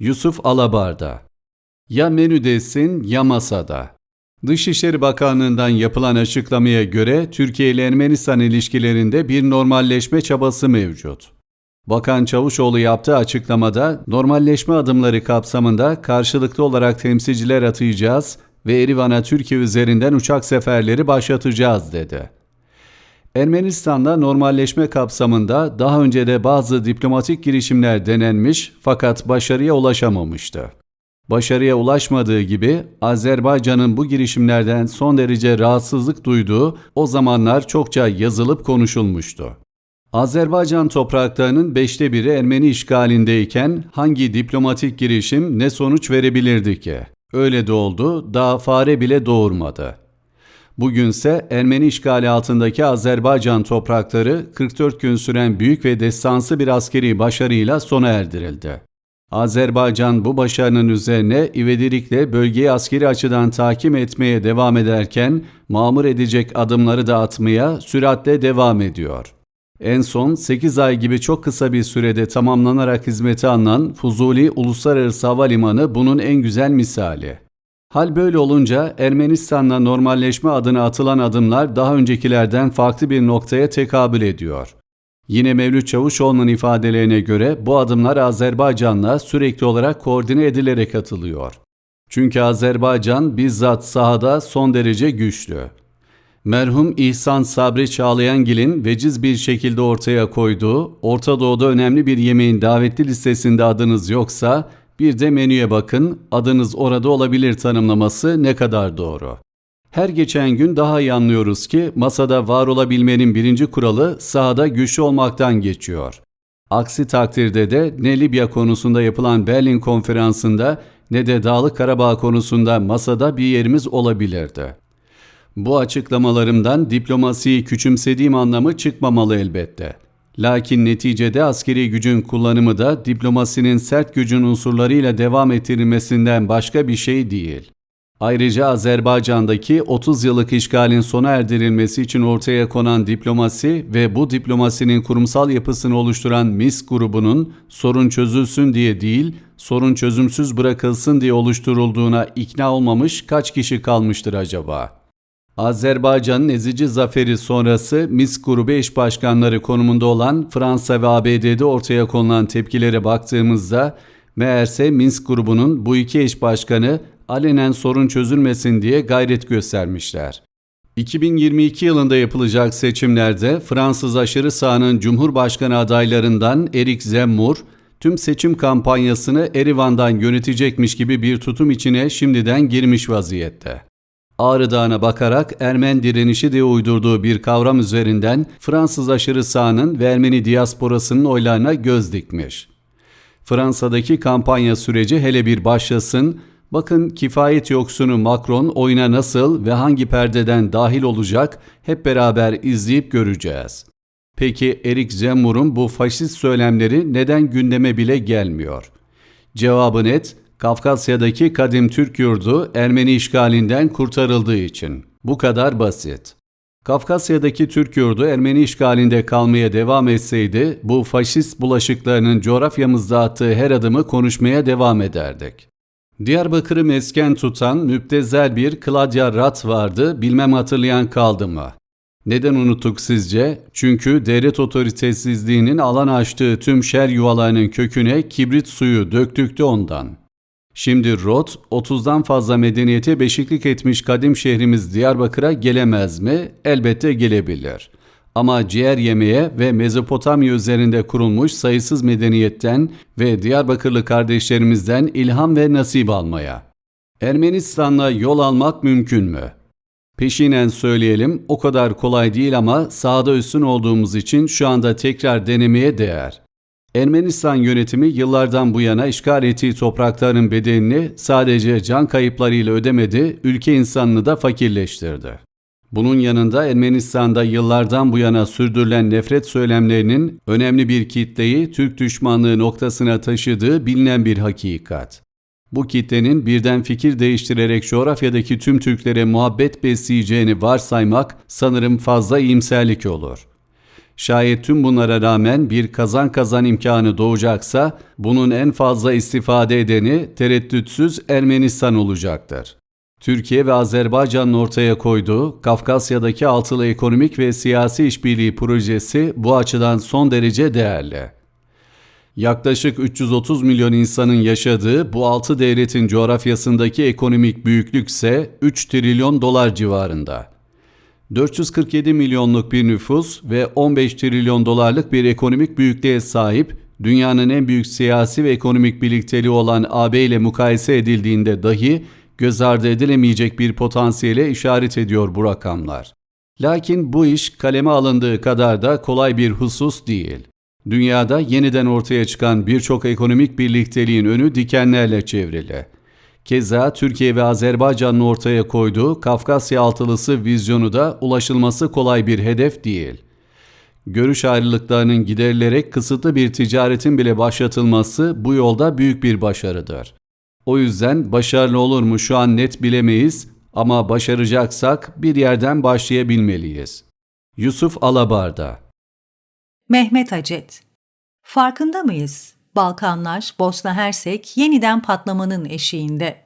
Yusuf Alabar'da. Ya menüdesin ya masada. Dışişleri Bakanlığı'ndan yapılan açıklamaya göre Türkiye ile Ermenistan ilişkilerinde bir normalleşme çabası mevcut. Bakan Çavuşoğlu yaptığı açıklamada normalleşme adımları kapsamında karşılıklı olarak temsilciler atayacağız ve Erivan'a Türkiye üzerinden uçak seferleri başlatacağız dedi. Ermenistan'da normalleşme kapsamında daha önce de bazı diplomatik girişimler denenmiş fakat başarıya ulaşamamıştı. Başarıya ulaşmadığı gibi Azerbaycan'ın bu girişimlerden son derece rahatsızlık duyduğu o zamanlar çokça yazılıp konuşulmuştu. Azerbaycan topraklarının beşte biri Ermeni işgalindeyken hangi diplomatik girişim ne sonuç verebilirdi ki? Öyle de oldu, daha fare bile doğurmadı. Bugünse Ermeni işgali altındaki Azerbaycan toprakları 44 gün süren büyük ve destansı bir askeri başarıyla sona erdirildi. Azerbaycan bu başarının üzerine ivedilikle bölgeyi askeri açıdan takip etmeye devam ederken mamur edecek adımları da atmaya süratle devam ediyor. En son 8 ay gibi çok kısa bir sürede tamamlanarak hizmete alınan Fuzuli Uluslararası Havalimanı bunun en güzel misali. Hal böyle olunca Ermenistan'la normalleşme adına atılan adımlar daha öncekilerden farklı bir noktaya tekabül ediyor. Yine Mevlüt Çavuşoğlu'nun ifadelerine göre bu adımlar Azerbaycan'la sürekli olarak koordine edilerek atılıyor. Çünkü Azerbaycan bizzat sahada son derece güçlü. Merhum İhsan Sabri Çağlayangil'in veciz bir şekilde ortaya koyduğu Orta Doğu'da önemli bir yemeğin davetli listesinde adınız yoksa bir de menüye bakın adınız orada olabilir tanımlaması ne kadar doğru. Her geçen gün daha iyi anlıyoruz ki masada var olabilmenin birinci kuralı sahada güçlü olmaktan geçiyor. Aksi takdirde de ne Libya konusunda yapılan Berlin konferansında ne de Dağlık Karabağ konusunda masada bir yerimiz olabilirdi. Bu açıklamalarımdan diplomasiyi küçümsediğim anlamı çıkmamalı elbette. Lakin neticede askeri gücün kullanımı da diplomasinin sert gücün unsurlarıyla devam ettirilmesinden başka bir şey değil. Ayrıca Azerbaycan'daki 30 yıllık işgalin sona erdirilmesi için ortaya konan diplomasi ve bu diplomasinin kurumsal yapısını oluşturan MIS grubunun sorun çözülsün diye değil, sorun çözümsüz bırakılsın diye oluşturulduğuna ikna olmamış kaç kişi kalmıştır acaba?'' Azerbaycan'ın ezici zaferi sonrası MIS grubu eş başkanları konumunda olan Fransa ve ABD'de ortaya konulan tepkilere baktığımızda meğerse Minsk grubunun bu iki eş başkanı alenen sorun çözülmesin diye gayret göstermişler. 2022 yılında yapılacak seçimlerde Fransız aşırı sağının Cumhurbaşkanı adaylarından Erik Zemmour, tüm seçim kampanyasını Erivan'dan yönetecekmiş gibi bir tutum içine şimdiden girmiş vaziyette. Ağrı Dağı'na bakarak Ermen direnişi diye uydurduğu bir kavram üzerinden Fransız aşırı sağının ve Ermeni diasporasının oylarına göz dikmiş. Fransa'daki kampanya süreci hele bir başlasın, bakın kifayet yoksunu Macron oyuna nasıl ve hangi perdeden dahil olacak hep beraber izleyip göreceğiz. Peki Erik Zemmour'un bu faşist söylemleri neden gündeme bile gelmiyor? Cevabı net, Kafkasya'daki kadim Türk yurdu Ermeni işgalinden kurtarıldığı için. Bu kadar basit. Kafkasya'daki Türk yurdu Ermeni işgalinde kalmaya devam etseydi bu faşist bulaşıklarının coğrafyamızda attığı her adımı konuşmaya devam ederdik. Diyarbakır'ı mesken tutan müptezel bir Claudia Rat vardı bilmem hatırlayan kaldı mı? Neden unuttuk sizce? Çünkü devlet otoritesizliğinin alan açtığı tüm şer yuvalarının köküne kibrit suyu döktüktü ondan. Şimdi Rot, 30'dan fazla medeniyete beşiklik etmiş kadim şehrimiz Diyarbakır'a gelemez mi? Elbette gelebilir. Ama ciğer yemeye ve Mezopotamya üzerinde kurulmuş sayısız medeniyetten ve Diyarbakırlı kardeşlerimizden ilham ve nasip almaya. Ermenistan'la yol almak mümkün mü? Peşinen söyleyelim o kadar kolay değil ama sahada üstün olduğumuz için şu anda tekrar denemeye değer. Ermenistan yönetimi yıllardan bu yana işgal ettiği toprakların bedelini sadece can kayıplarıyla ödemedi, ülke insanını da fakirleştirdi. Bunun yanında Ermenistan'da yıllardan bu yana sürdürülen nefret söylemlerinin önemli bir kitleyi Türk düşmanlığı noktasına taşıdığı bilinen bir hakikat. Bu kitlenin birden fikir değiştirerek coğrafyadaki tüm Türklere muhabbet besleyeceğini varsaymak sanırım fazla iyimserlik olur. Şayet tüm bunlara rağmen bir kazan kazan imkanı doğacaksa bunun en fazla istifade edeni tereddütsüz Ermenistan olacaktır. Türkiye ve Azerbaycan'ın ortaya koyduğu Kafkasya'daki altılı ekonomik ve siyasi işbirliği projesi bu açıdan son derece değerli. Yaklaşık 330 milyon insanın yaşadığı bu altı devletin coğrafyasındaki ekonomik büyüklük ise 3 trilyon dolar civarında. 447 milyonluk bir nüfus ve 15 trilyon dolarlık bir ekonomik büyüklüğe sahip dünyanın en büyük siyasi ve ekonomik birlikteliği olan AB ile mukayese edildiğinde dahi göz ardı edilemeyecek bir potansiyele işaret ediyor bu rakamlar. Lakin bu iş kaleme alındığı kadar da kolay bir husus değil. Dünyada yeniden ortaya çıkan birçok ekonomik birlikteliğin önü dikenlerle çevrili. Keza Türkiye ve Azerbaycan'ın ortaya koyduğu Kafkasya altılısı vizyonu da ulaşılması kolay bir hedef değil. Görüş ayrılıklarının giderilerek kısıtlı bir ticaretin bile başlatılması bu yolda büyük bir başarıdır. O yüzden başarılı olur mu şu an net bilemeyiz ama başaracaksak bir yerden başlayabilmeliyiz. Yusuf Alabarda Mehmet Acet Farkında mıyız? Balkanlar, Bosna Hersek yeniden patlamanın eşiğinde.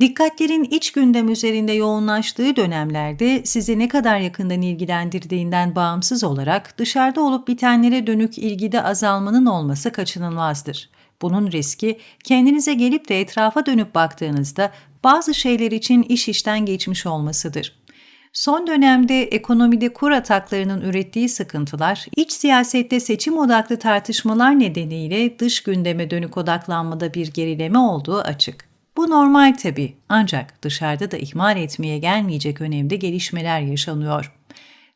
Dikkatlerin iç gündem üzerinde yoğunlaştığı dönemlerde sizi ne kadar yakından ilgilendirdiğinden bağımsız olarak dışarıda olup bitenlere dönük ilgide azalmanın olması kaçınılmazdır. Bunun riski kendinize gelip de etrafa dönüp baktığınızda bazı şeyler için iş işten geçmiş olmasıdır. Son dönemde ekonomide kur ataklarının ürettiği sıkıntılar, iç siyasette seçim odaklı tartışmalar nedeniyle dış gündeme dönük odaklanmada bir gerileme olduğu açık. Bu normal tabii ancak dışarıda da ihmal etmeye gelmeyecek önemli gelişmeler yaşanıyor.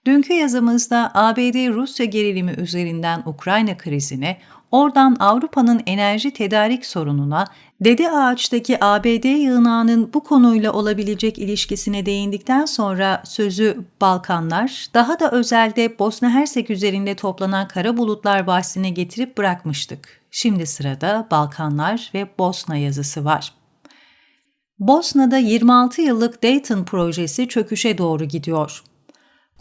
Dünkü yazımızda ABD-Rusya gerilimi üzerinden Ukrayna krizine, oradan Avrupa'nın enerji tedarik sorununa, Dede Ağaç'taki ABD yığınağının bu konuyla olabilecek ilişkisine değindikten sonra sözü Balkanlar, daha da özelde Bosna Hersek üzerinde toplanan kara bulutlar bahsine getirip bırakmıştık. Şimdi sırada Balkanlar ve Bosna yazısı var. Bosna'da 26 yıllık Dayton projesi çöküşe doğru gidiyor.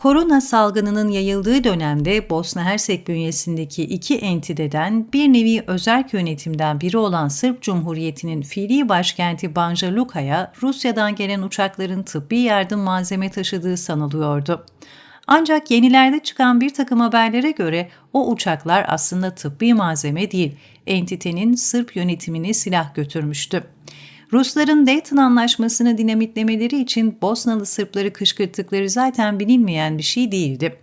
Korona salgınının yayıldığı dönemde Bosna Hersek bünyesindeki iki entideden bir nevi özerk yönetimden biri olan Sırp Cumhuriyeti'nin fiili başkenti Banja Luka'ya Rusya'dan gelen uçakların tıbbi yardım malzeme taşıdığı sanılıyordu. Ancak yenilerde çıkan bir takım haberlere göre o uçaklar aslında tıbbi malzeme değil, entitenin Sırp yönetimine silah götürmüştü. Rusların Dayton Anlaşması'nı dinamitlemeleri için Bosnalı Sırpları kışkırttıkları zaten bilinmeyen bir şey değildi.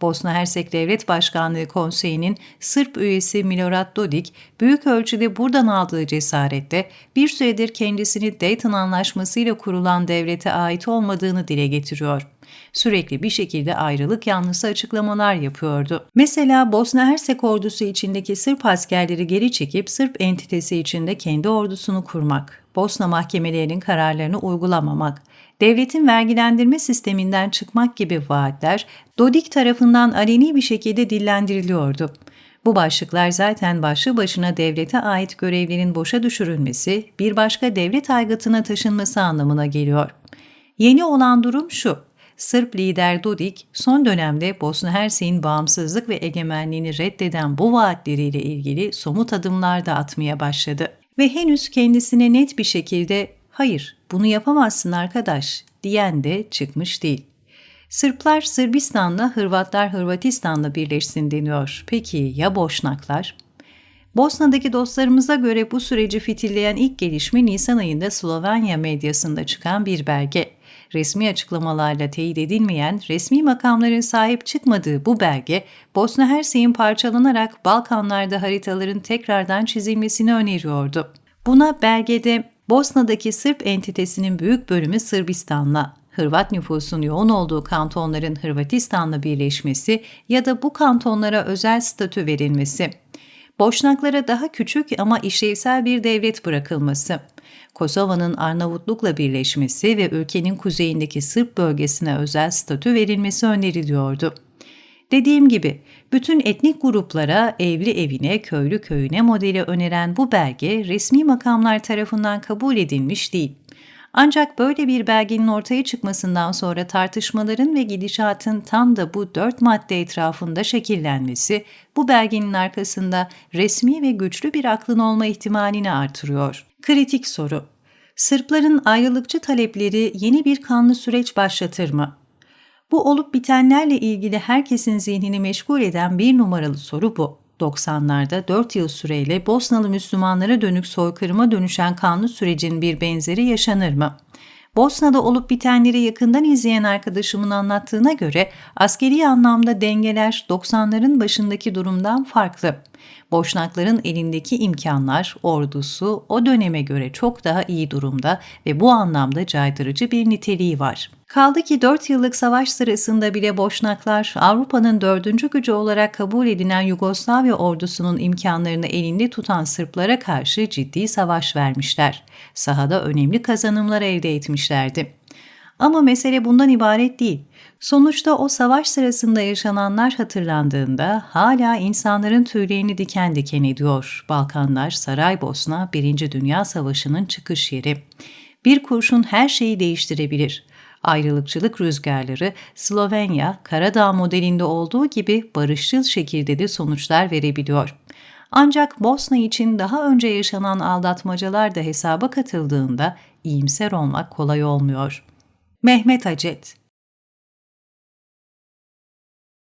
Bosna Hersek Devlet Başkanlığı Konseyi'nin Sırp üyesi Milorad Dodik, büyük ölçüde buradan aldığı cesarette bir süredir kendisini Dayton Anlaşması ile kurulan devlete ait olmadığını dile getiriyor. Sürekli bir şekilde ayrılık yanlısı açıklamalar yapıyordu. Mesela Bosna Hersek ordusu içindeki Sırp askerleri geri çekip Sırp entitesi içinde kendi ordusunu kurmak, Bosna mahkemelerinin kararlarını uygulamamak, devletin vergilendirme sisteminden çıkmak gibi vaatler Dodik tarafından aleni bir şekilde dillendiriliyordu. Bu başlıklar zaten başlı başına devlete ait görevlerin boşa düşürülmesi, bir başka devlet aygıtına taşınması anlamına geliyor. Yeni olan durum şu, Sırp lider Dodik son dönemde Bosna Hersek'in bağımsızlık ve egemenliğini reddeden bu vaatleriyle ilgili somut adımlar da atmaya başladı ve henüz kendisine net bir şekilde hayır bunu yapamazsın arkadaş diyen de çıkmış değil. Sırplar Sırbistan'la, Hırvatlar Hırvatistan'la birleşsin deniyor. Peki ya Boşnaklar? Bosna'daki dostlarımıza göre bu süreci fitilleyen ilk gelişme Nisan ayında Slovenya medyasında çıkan bir belge. Resmi açıklamalarla teyit edilmeyen, resmi makamların sahip çıkmadığı bu belge, Bosna Hersek'in parçalanarak Balkanlarda haritaların tekrardan çizilmesini öneriyordu. Buna belgede Bosna'daki Sırp entitesinin büyük bölümü Sırbistan'la, Hırvat nüfusun yoğun olduğu kantonların Hırvatistan'la birleşmesi ya da bu kantonlara özel statü verilmesi, Boşnaklara daha küçük ama işlevsel bir devlet bırakılması, Kosova'nın Arnavutluk'la birleşmesi ve ülkenin kuzeyindeki Sırp bölgesine özel statü verilmesi öneriliyordu. Dediğim gibi bütün etnik gruplara evli evine, köylü köyüne modeli öneren bu belge resmi makamlar tarafından kabul edilmiş değil. Ancak böyle bir belgenin ortaya çıkmasından sonra tartışmaların ve gidişatın tam da bu dört madde etrafında şekillenmesi, bu belgenin arkasında resmi ve güçlü bir aklın olma ihtimalini artırıyor. Kritik soru. Sırpların ayrılıkçı talepleri yeni bir kanlı süreç başlatır mı? Bu olup bitenlerle ilgili herkesin zihnini meşgul eden bir numaralı soru bu. 90'larda 4 yıl süreyle Bosnalı Müslümanlara dönük soykırıma dönüşen kanlı sürecin bir benzeri yaşanır mı? Bosna'da olup bitenleri yakından izleyen arkadaşımın anlattığına göre askeri anlamda dengeler 90'ların başındaki durumdan farklı. Boşnakların elindeki imkanlar, ordusu o döneme göre çok daha iyi durumda ve bu anlamda caydırıcı bir niteliği var. Kaldı ki 4 yıllık savaş sırasında bile Boşnaklar Avrupa'nın dördüncü gücü olarak kabul edilen Yugoslavya ordusunun imkanlarını elinde tutan Sırplara karşı ciddi savaş vermişler. Sahada önemli kazanımlar elde etmişlerdi. Ama mesele bundan ibaret değil. Sonuçta o savaş sırasında yaşananlar hatırlandığında hala insanların tüylerini diken diken ediyor. Balkanlar, Saraybosna, Birinci Dünya Savaşı'nın çıkış yeri. Bir kurşun her şeyi değiştirebilir. Ayrılıkçılık rüzgarları Slovenya, Karadağ modelinde olduğu gibi barışçıl şekilde de sonuçlar verebiliyor. Ancak Bosna için daha önce yaşanan aldatmacalar da hesaba katıldığında iyimser olmak kolay olmuyor. Mehmet Acet